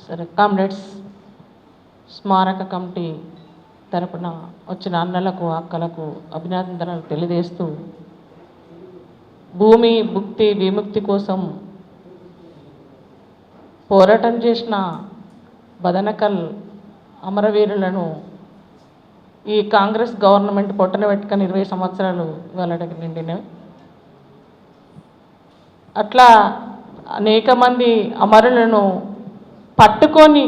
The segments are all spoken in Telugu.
సరే కామ్రేడ్స్ స్మారక కమిటీ తరపున వచ్చిన అన్నలకు అక్కలకు అభినందనలు తెలియజేస్తూ భూమి భుక్తి విముక్తి కోసం పోరాటం చేసిన బదనకల్ అమరవీరులను ఈ కాంగ్రెస్ గవర్నమెంట్ పొట్టన పెట్టుకొని ఇరవై సంవత్సరాలు వాళ్ళకి నిండినవి అట్లా అనేక మంది అమరులను పట్టుకొని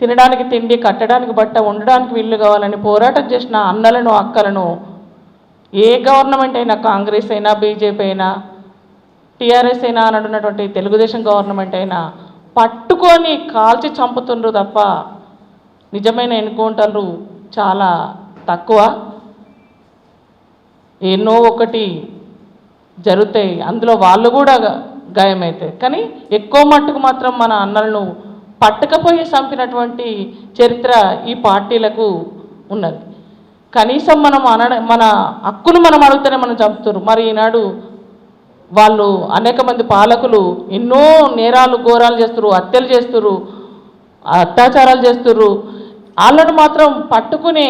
తినడానికి తిండి కట్టడానికి బట్ట ఉండడానికి వీళ్ళు కావాలని పోరాటం చేసిన అన్నలను అక్కలను ఏ గవర్నమెంట్ అయినా కాంగ్రెస్ అయినా బీజేపీ అయినా టీఆర్ఎస్ అయినా అని అంటున్నటువంటి తెలుగుదేశం గవర్నమెంట్ అయినా పట్టుకొని కాల్చి చంపుతుండ్రు తప్ప నిజమైన ఎన్కౌంటర్లు చాలా తక్కువ. ఎన్నో ఒకటి జరుగుతాయి. అందులో వాళ్ళు కూడా గాయమవుతాయి కానీ ఎక్కువ మట్టుకు మాత్రం మన అన్నలను పట్టకపోయి చంపినటువంటి చరిత్ర ఈ పార్టీలకు ఉన్నది. కనీసం మనం అనడ మన హక్కును మనం అడిగితేనే మనం చంపుతారు మరి ఈనాడు వాళ్ళు అనేక మంది పాలకులు ఎన్నో నేరాలు ఘోరాలు చేస్తారు హత్యలు చేస్తారు అత్యాచారాలు చేస్తారు వాళ్ళను మాత్రం పట్టుకునే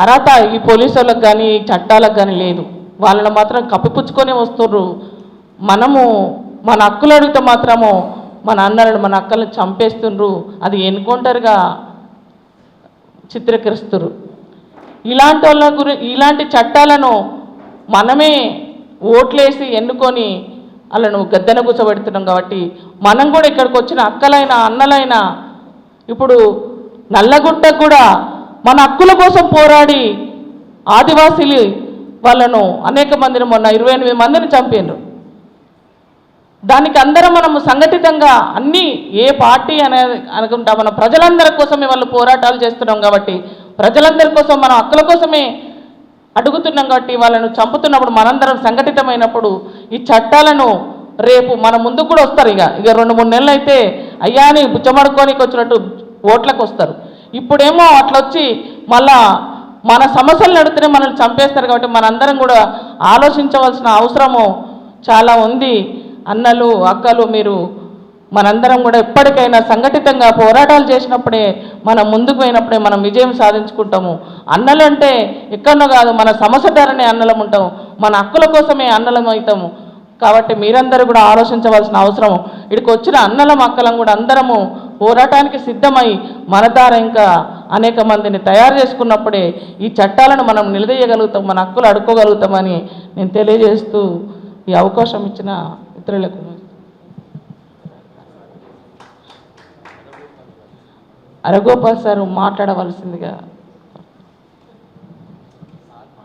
అర్హత ఈ పోలీసు వాళ్ళకి కానీ చట్టాలకు కానీ లేదు. వాళ్ళని మాత్రం కప్పిపుచ్చుకొని వస్తున్నారు మనము మన హక్కులు అడిగితే మాత్రము మన అన్నలను మన అక్కలను చంపేస్తుండ్రు. అది ఎన్కౌంటర్గా చిత్రీకరిస్తురు ఇలాంటి వాళ్ళ గురి ఇలాంటి చట్టాలను మనమే ఓట్లేసి ఎన్నుకొని వాళ్ళను గద్దెన కూర్చోబెడుతున్నాం కాబట్టి మనం కూడా ఇక్కడికి వచ్చిన అక్కలైన అన్నలైన ఇప్పుడు నల్లగుంట కూడా మన హక్కుల కోసం పోరాడి ఆదివాసీలు వాళ్ళను అనేక మందిని మొన్న ఇరవై ఎనిమిది మందిని చంపిండ్రు దానికి అందరం మనము సంఘటితంగా అన్ని ఏ పార్టీ అనేది అనుకుంటా మన ప్రజలందరి కోసమే వాళ్ళు పోరాటాలు చేస్తున్నాం కాబట్టి ప్రజలందరి కోసం మనం హక్కుల కోసమే అడుగుతున్నాం కాబట్టి వాళ్ళను చంపుతున్నప్పుడు మనందరం సంఘటితమైనప్పుడు ఈ చట్టాలను రేపు మన ముందుకు కూడా వస్తారు ఇక. ఇక రెండు మూడు నెలలు అయితే అయ్యాని బుచ్చమడుకోనికి వచ్చినట్టు ఓట్లకు వస్తారు. ఇప్పుడేమో అట్లా వచ్చి మళ్ళా మన సమస్యలు నడితేనే మనల్ని చంపేస్తారు కాబట్టి మనందరం కూడా ఆలోచించవలసిన అవసరము చాలా ఉంది. అన్నలు అక్కలు మీరు మనందరం కూడా ఎప్పటికైనా సంఘటితంగా పోరాటాలు చేసినప్పుడే మనం ముందుకు పోయినప్పుడే మనం విజయం సాధించుకుంటాము. అన్నలు అంటే ఎక్కడనో కాదు మన సమస్య ధరనే అన్నలం ఉంటాము. మన హక్కుల కోసమే అన్నలం అవుతాము. కాబట్టి మీరందరూ కూడా ఆలోచించవలసిన అవసరం. ఇక్కడికి వచ్చిన అన్నలం అక్కలం కూడా అందరము పోరాటానికి సిద్ధమై మన ఇంకా అనేక మందిని తయారు చేసుకున్నప్పుడే ఈ చట్టాలను మనం నిలదీయగలుగుతాం మన హక్కులు అడుక్కోగలుగుతామని నేను తెలియజేస్తూ ఈ అవకాశం ఇచ్చిన ఇతరులకు అరగోపాల్ సార్ మాట్లాడవలసిందిగా